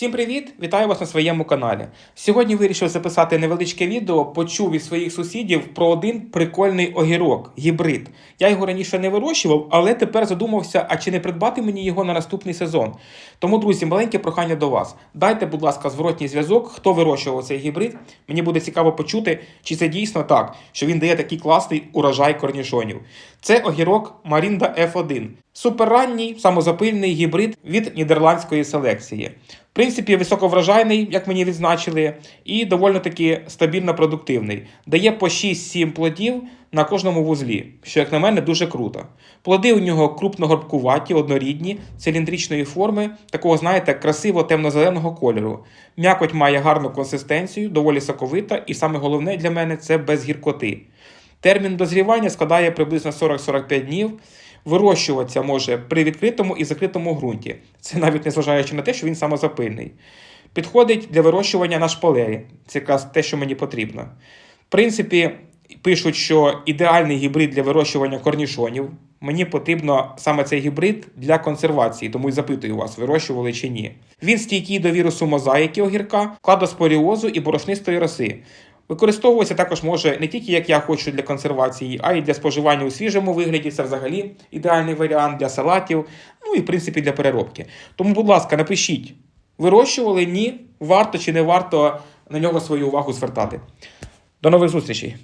Всім привіт! Вітаю вас на своєму каналі. Сьогодні вирішив записати невеличке відео. Почув від своїх сусідів про один прикольний огірок гібрид. Я його раніше не вирощував, але тепер задумався, а чи не придбати мені його на наступний сезон. Тому, друзі, маленьке прохання до вас. Дайте, будь ласка, зворотній зв'язок, хто вирощував цей гібрид. Мені буде цікаво почути, чи це дійсно так, що він дає такий класний урожай корнішонів. Це огірок Марінда F1. Суперранній самозапильний гібрид від нідерландської селекції. В принципі, високоврожайний, як мені відзначили, і доволі таки стабільно продуктивний. Дає по 6-7 плодів на кожному вузлі, що, як на мене, дуже круто. Плоди у нього крупногорбкуваті, однорідні, циліндричної форми, такого, знаєте, красиво темно-зеленого кольору. М'якоть має гарну консистенцію, доволі соковита, і саме головне для мене це без гіркоти. Термін дозрівання складає приблизно 40-45 днів. Вирощуватися може при відкритому і закритому ґрунті. Це навіть незважаючи на те, що він самозапильний. Підходить для вирощування на шпалері. Це якраз те, що мені потрібно. В принципі, пишуть, що ідеальний гібрид для вирощування корнішонів. Мені потрібно саме цей гібрид для консервації, тому і запитую вас, вирощували чи ні. Він стійкий до вірусу мозаїки огірка, кладоспоріозу і борошнистої роси. Використовуватися також може не тільки як я хочу для консервації, а й для споживання у свіжому вигляді. Це взагалі ідеальний варіант для салатів, ну і в принципі для переробки. Тому, будь ласка, напишіть, вирощували ні, варто чи не варто на нього свою увагу звертати. До нових зустрічей!